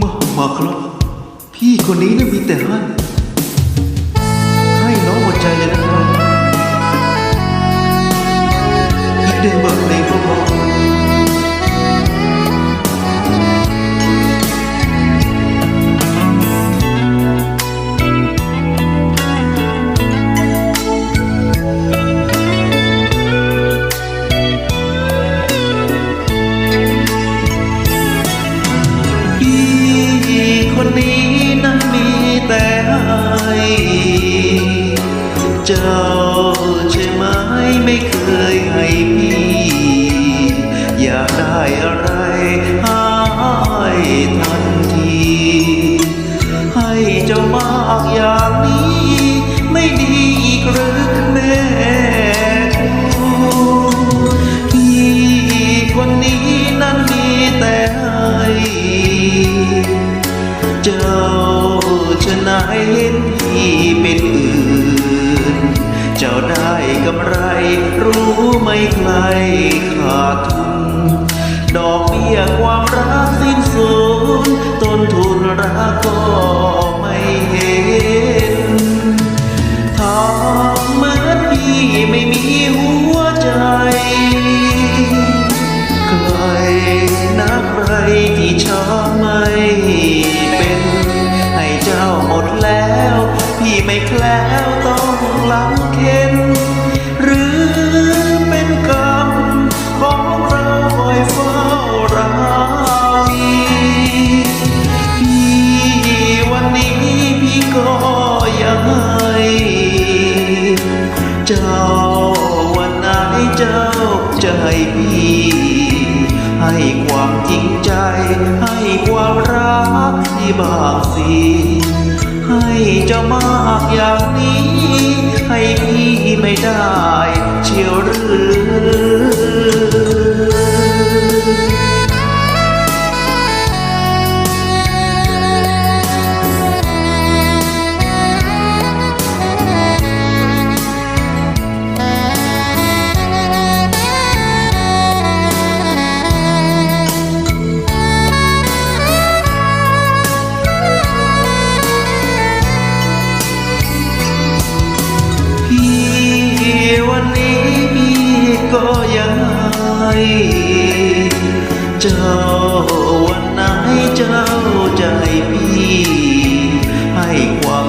มามาครับ พี่คนนี้นะมีแต่ให้ให้น้องหัวใจเลยนะครับอีกเดือนบทเพลงก็พอพี่ค นี้นั้นมีแต่ให้เจ้าใช่ไหมไม่เคยให้พี่อยากได้อะไรให้ทันที ให้เจ้ามากอย่างนี้ ไม่ดีอีกหรือ เจ้าชนะเห็นพี่เป็นอื่น เจ้าได้กำไรรู้ไม่ใครขาดทุน ดอกเบี้ยความรักสิ้นสุดต้นทุนรักก็ ก็ยังให้เจ้าวันไหนเจ้าจะให้พี่ ให้ความจริงใจ ให้ความรักที่บางสิให้เจ้ามากอย่างนี้ ให้พี่ไม่ได้ เชียวหรือ ก็ย้ายเจ้าวันไหนเจ้าใจพี่ให้ความ